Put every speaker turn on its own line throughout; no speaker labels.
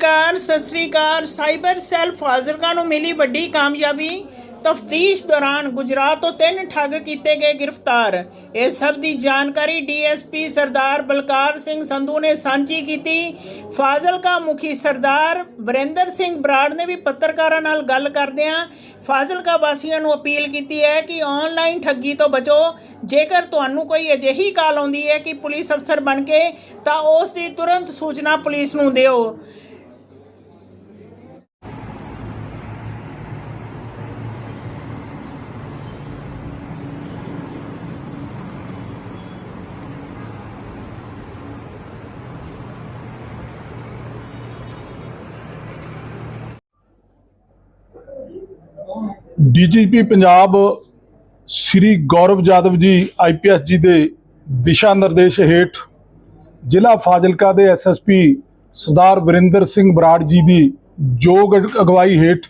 ਨਮਸਕਾਰ, ਸਤਿ ਸ੍ਰੀ ਅਕਾਲ। ਸਾਈਬਰ ਸੈੱਲ ਫਾਜ਼ਿਲਕਾ ਨੂੰ ਮਿਲੀ ਵੱਡੀ ਕਾਮਯਾਬੀ। ਤਫਤੀਸ਼ ਦੌਰਾਨ ਗੁਜਰਾਤ ਤੋਂ ਤਿੰਨ ਠੱਗ ਕੀਤੇ ਗਏ ਗ੍ਰਿਫਤਾਰ। ਇਸ ਸਭ ਦੀ ਜਾਣਕਾਰੀ ਡੀਐਸਪੀ ਸਰਦਾਰ ਬਲਕਾਰ ਸਿੰਘ ਸੰਧੂ ਨੇ ਸਾਂਝੀ ਕੀਤੀ। ਫਾਜ਼ਿਲਕਾ ਮੁਖੀ ਸਰਦਾਰ ਵਰਿੰਦਰ ਸਿੰਘ ਬਰਾੜ ਨੇ ਵੀ ਪੱਤਰਕਾਰਾਂ ਨਾਲ ਗੱਲ ਕਰਦਿਆਂ ਫਾਜ਼ਿਲਕਾ ਵਾਸੀਆਂ ਨੂੰ ਅਪੀਲ ਕੀਤੀ ਹੈ ਕਿ ਆਨਲਾਈਨ ਠੱਗੀ ਤੋਂ ਬਚੋ। ਜੇਕਰ ਤੁਹਾਨੂੰ ਕੋਈ ਅਜਿਹੀ ਕਾਲ ਆਉਂਦੀ ਹੈ ਕਿ ਪੁਲਿਸ ਅਫਸਰ ਬਣ ਕੇ, ਤਾਂ ਉਸ ਦੀ ਤੁਰੰਤ ਸੂਚਨਾ ਪੁਲਿਸ ਨੂੰ ਦਿਓ।
ਡੀਜੀਪੀ ਪੰਜਾਬ ਸ੍ਰੀ ਗੌਰਵ ਜਾਦਵ ਜੀ ਆਈਪੀਐਸ ਜੀ ਦੇ ਦਿਸ਼ਾ ਨਿਰਦੇਸ਼ ਹੇਠ ਜ਼ਿਲ੍ਹਾ ਫਾਜ਼ਿਲਕਾ ਦੇ ਐਸਐਸਪੀ ਸਰਦਾਰ ਵਰਿੰਦਰ ਸਿੰਘ ਬਰਾੜ ਜੀ ਦੀ ਯੋਗ ਅਗਵਾਈ ਹੇਠ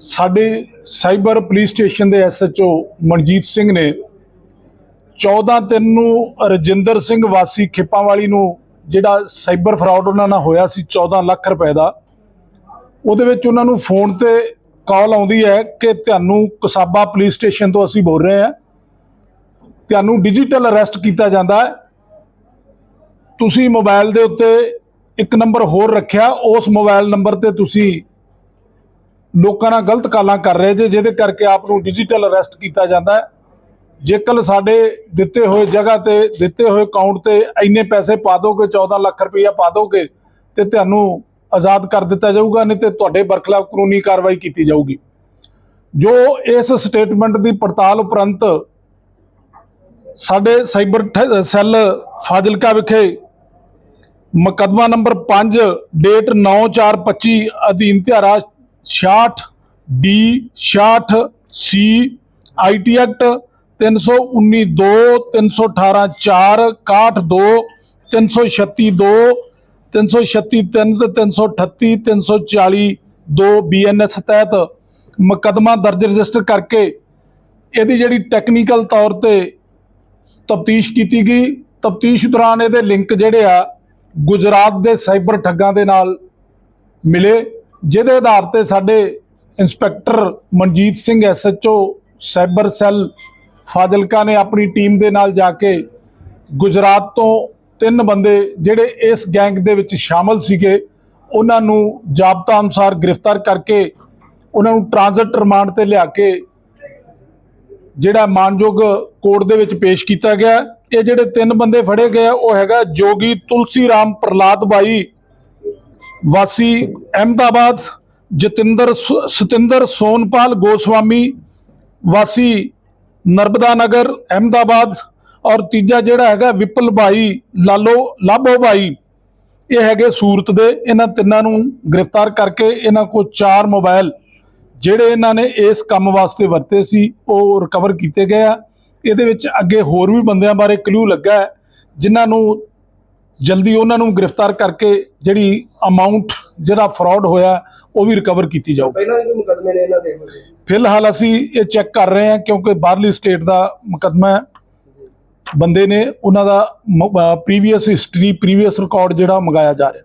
ਸਾਡੇ ਸਾਈਬਰ ਪੁਲਿਸ ਸਟੇਸ਼ਨ ਦੇ ਐਸਐਚਓ ਮਨਜੀਤ ਸਿੰਘ ਨੇ 14 ਤਿੰਨ ਨੂੰ ਰਜਿੰਦਰ ਸਿੰਘ ਵਾਸੀ ਖਿੱਪਾਂਵਾਲੀ ਨੂੰ ਜਿਹੜਾ ਸਾਈਬਰ ਫਰਾਡ ਉਹਨਾਂ ਨਾਲ ਹੋਇਆ ਸੀ 14 ਲੱਖ ਰੁਪਏ ਦਾ, ਉਹਦੇ ਵਿੱਚ ਉਹਨਾਂ ਨੂੰ ਫੋਨ ਤੇ ਕਾਲ ਆਉਂਦੀ ਹੈ ਕਿ ਤੁਹਾਨੂੰ ਕਸਾਬਾ ਪੁਲਿਸ ਸਟੇਸ਼ਨ ਤੋਂ ਅਸੀਂ ਬੋਲ ਰਹੇ ਹਾਂ। ਤੁਹਾਨੂੰ ਡਿਜੀਟਲ ਅਰੈਸਟ ਕੀਤਾ ਜਾਂਦਾ ਹੈ। ਤੁਸੀਂ ਮੋਬਾਈਲ ਦੇ ਉੱਤੇ ਇੱਕ ਨੰਬਰ ਹੋਰ ਰੱਖਿਆ। ਉਸ ਮੋਬਾਈਲ ਨੰਬਰ ਤੇ ਤੁਸੀਂ ਲੋਕਾਂ ਨਾਲ ਗਲਤ ਕਾਲਾਂ ਕਰ ਰਹੇ ਜੇ, ਜਿਹਦੇ ਕਰਕੇ ਆਪ ਨੂੰ ਡਿਜੀਟਲ ਅਰੈਸਟ ਕੀਤਾ ਜਾਂਦਾ ਹੈ। ਜੇਕਰ ਸਾਡੇ ਦਿੱਤੇ ਹੋਏ ਜਗ੍ਹਾ ਤੇ, ਦਿੱਤੇ ਹੋਏ ਅਕਾਊਂਟ ਤੇ ਇੰਨੇ ਪੈਸੇ ਪਾ ਦੋਗੇ 14 ਲੱਖ ਰੁਪਈਆ ਪਾ ਦੋਗੇ, ਤੇ ਤੁਹਾਨੂੰ ਆਜ਼ਾਦ ਕਰ ਦਿੱਤਾ ਜਾਊਗਾ, ਨਹੀਂ ਤੇ ਤੁਹਾਡੇ ਬਰਖਲਾਫ ਕਾਨੂੰਨੀ ਕਾਰਵਾਈ ਕੀਤੀ ਜਾਊਗੀ। ਜੋ ਇਸ ਸਟੇਟਮੈਂਟ ਦੀ ਪੜਤਾਲ ਉਪਰੰਤ ਸਾਡੇ ਸਾਈਬਰ ਸੈੱਲ ਫਾਜ਼ਿਲਕਾ ਵਿਖੇ ਮੁਕੱਦਮਾ ਨੰਬਰ 5 ਡੇਟ 9425 ਅਧੀਨ ਧਾਰਾ 66 ਡੀ 66 ਸੀ ਆਈਟੀ ਐਕਟ 319 2 318 4 61 2 336 2 336 3 ਤੇ 338 340 2 ਬੀਐਨਐਸ ਤਹਿਤ ਮੁਕੱਦਮਾ ਦਰਜ ਰਜਿਸਟਰ ਕਰਕੇ ਇਹਦੀ ਜਿਹੜੀ ਟੈਕਨੀਕਲ ਤੌਰ ਤੇ ਤਫਤੀਸ਼ ਕੀਤੀ ਗਈ। ਤਫਤੀਸ਼ ਦੌਰਾਨ ਇਹਦੇ ਲਿੰਕ ਜਿਹੜੇ ਆ ਗੁਜਰਾਤ ਦੇ ਸਾਈਬਰ ਠੱਗਾਂ ਦੇ ਨਾਲ ਮਿਲੇ, ਜਿਹਦੇ ਆਧਾਰ ਤੇ ਸਾਡੇ inspector Manjit Singh SHO cyber cell Fazilka ਨੇ ਆਪਣੀ ਟੀਮ ਦੇ ਨਾਲ ਜਾ ਕੇ ਗੁਜਰਾਤ ਤੋਂ ਤਿੰਨ ਬੰਦੇ ਜਿਹੜੇ ਇਸ ਗੈਂਗ ਦੇ ਵਿੱਚ ਸ਼ਾਮਲ ਸੀਗੇ, ਉਹਨਾਂ ਨੂੰ ਜਾਬਤਾ ਅਨੁਸਾਰ ਗ੍ਰਿਫਤਾਰ ਕਰਕੇ, ਉਹਨਾਂ ਨੂੰ ਟ੍ਰਾਂਜ਼ਿਟ ਰਿਮਾਂਡ ਤੇ ਲਿਆ ਕੇ ਜਿਹੜਾ ਮਾਨਯੋਗ ਕੋਰਟ ਦੇ ਵਿੱਚ ਪੇਸ਼ ਕੀਤਾ ਗਿਆ। ਇਹ ਜਿਹੜੇ ਤਿੰਨ ਬੰਦੇ ਫੜੇ ਗਏ ਉਹ ਹੈਗਾ ਜੋਗੀ ਤੁਲਸੀ ਰਾਮ ਪ੍ਰਲਾਦ ਬਾਈ, ਵਾਸੀ ਅਹਿਮਦਾਬਾਦ, ਜਤਿੰਦਰ ਸਤਿੰਦਰ ਸੋਨਪਾਲ ਗੋਸਵਾਮੀ, ਵਾਸੀ ਨਰਮਦਾ ਨਗਰ, ਅਹਿਮਦਾਬਾਦ ਔਰ ਤੀਜਾ ਜਿਹੜਾ ਹੈਗਾ ਵਿਪਲ ਭਾਈ ਲਾਲੋ ਲਾਭੋ ਭਾਈ ਇਹ ਹੈਗੇ ਸੂਰਤ ਦੇ। ਇਹਨਾਂ ਤਿੰਨਾਂ ਨੂੰ ਗ੍ਰਿਫਤਾਰ ਕਰਕੇ ਇਹਨਾਂ ਕੋਲ ਚਾਰ ਮੋਬਾਈਲ ਜਿਹੜੇ ਇਹਨਾਂ ਨੇ ਇਸ ਕੰਮ ਵਾਸਤੇ ਵਰਤੇ ਸੀ ਉਹ ਰਿਕਵਰ ਕੀਤੇ ਗਏ ਆ। ਇਹਦੇ ਵਿੱਚ ਅੱਗੇ ਹੋਰ ਵੀ ਬੰਦਿਆਂ ਬਾਰੇ ਕਲੂ ਲੱਗਾ ਹੈ ਜਿਨ੍ਹਾਂ ਨੂੰ ਜਲਦੀ ਉਹਨਾਂ ਨੂੰ ਗ੍ਰਿਫਤਾਰ ਕਰਕੇ ਜਿਹੜੀ ਅਮਾਉਂਟ ਜਿਹੜਾ ਫਰਾਡ ਹੋਇਆ ਉਹ ਵੀ ਰਿਕਵਰ ਕੀਤੀ ਜਾਊ
ਪਹਿਲਾਂ ਵੀ ਮੁਕੱਦਮੇ ਨੇ ਇਹਨਾਂ ਦੇ?
ਫਿਲਹਾਲ ਅਸੀਂ ਇਹ ਚੈੱਕ ਕਰ ਰਹੇ ਹਾਂ ਕਿਉਂਕਿ ਬਾਹਰਲੀ ਸਟੇਟ ਦਾ ਮੁਕੱਦਮਾ ਹੈ। ਬੰਦੇ ਨੇ ਉਹਨਾਂ ਦਾ ਪ੍ਰੀਵੀਅਸ ਹਿਸਟਰੀ ਪ੍ਰੀਵੀਅਸ ਰਿਕਾਰਡ ਜਿਹੜਾ ਮੰਗਾਇਆ ਜਾ ਰਿਹਾ।